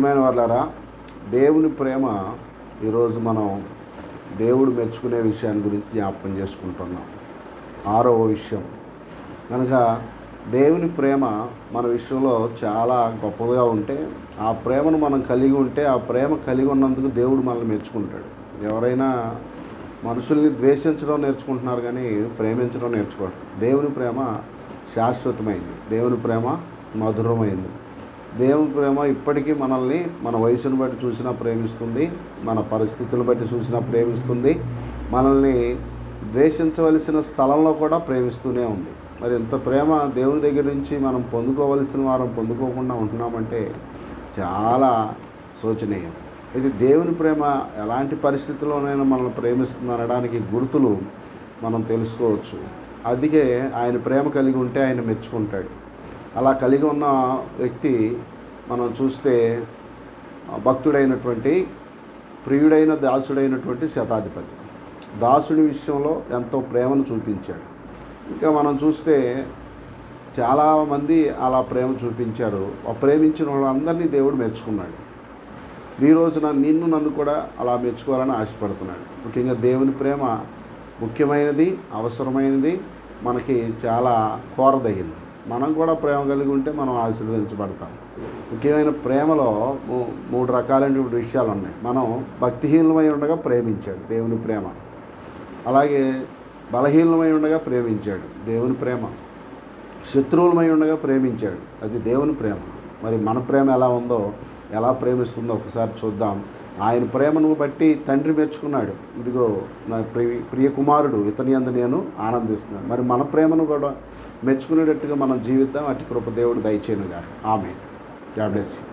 ప్రియమైన వాళ్ళారా దేవుని ప్రేమ ఈరోజు మనం దేవుడు మెచ్చుకునే విషయాన్ని గురించి జ్ఞాపకం చేసుకుంటున్నాం. ఆరవ విషయం. కనుక దేవుని ప్రేమ మన విషయంలో చాలా గొప్పగా ఉంటే ఆ ప్రేమను మనం కలిగి ఉంటే ఆ ప్రేమ కలిగి ఉన్నందుకు దేవుడు మనల్ని మెచ్చుకుంటాడు. ఎవరైనా మనుషుల్ని ద్వేషించడం నేర్చుకుంటున్నారు కానీ ప్రేమించడం నేర్చుకోవడం దేవుని ప్రేమ శాశ్వతమైంది. దేవుని ప్రేమ మధురమైంది. దేవుని ప్రేమ ఇప్పటికీ మనల్ని మన వయసును బట్టి చూసినా ప్రేమిస్తుంది మన పరిస్థితులను బట్టి చూసినా ప్రేమిస్తుంది మనల్ని ద్వేషించవలసిన స్థలంలో కూడా ప్రేమిస్తూనే ఉంది. మరి ఇంత ప్రేమ దేవుని దగ్గర నుంచి మనం పొందుకోవలసిన వారం పొందుకోకుండా ఉంటున్నామంటే చాలా శోచనీయం. ఇది దేవుని ప్రేమ ఎలాంటి పరిస్థితుల్లోనైనా మనల్ని ప్రేమిస్తుంది అనడానికి గుర్తులు మనం తెలుసుకోవచ్చు. అందుకే ఆయన ప్రేమ కలిగి ఉంటే ఆయన మెచ్చుకుంటాడు. అలా కలిగి ఉన్న వ్యక్తి మనం చూస్తే భక్తుడైనటువంటి ప్రియుడైన దాసుడైనటువంటి శతాధిపతి. దాసుడి విషయంలో ఎంతో ప్రేమను చూపించాడు. ఇంకా మనం చూస్తే చాలామంది అలా ప్రేమ చూపించారు. ఆ ప్రేమించిన వాళ్ళందరినీ దేవుడు మెచ్చుకున్నాడు. ఈ రోజున నిన్ను నన్ను కూడా అలా మెచ్చుకోవాలని ఆశపడుతున్నాడు. ముఖ్యంగా దేవుని ప్రేమ ముఖ్యమైనది అవసరమైనది మనకి చాలా కోరదగింది మనం కూడా ప్రేమ కలిగి ఉంటే మనం ఆశీర్వదించబడతాం. ముఖ్యమైన ప్రేమలో మూ- మూడు రకాలైనటువంటి విషయాలు ఉన్నాయి మనం భక్తిహీనమై ఉండగా ప్రేమించాడు దేవుని ప్రేమ. అలాగే బలహీనమై ఉండగా ప్రేమించాడు దేవుని ప్రేమ. శత్రువులమై ఉండగా ప్రేమించాడు అది దేవుని ప్రేమ. మరి మన ప్రేమ ఎలా ఉందో ఎలా ప్రేమిస్తుందో ఒకసారి చూద్దాం. ఆయన ప్రేమను బట్టి తండ్రి మెచ్చుకున్నాడు. ఇదిగో నా ప్రియ ప్రియ కుమారుడు ఇతని అందు నేను ఆనందిస్తున్నాను. మరి మన ప్రేమను కూడా మెచ్చుకునేటట్టుగా మనం జీవిద్దాం అటు కృప దేవుడు దయచేయనుగా ఆమె గాడ్ బ్లెస్ యూ.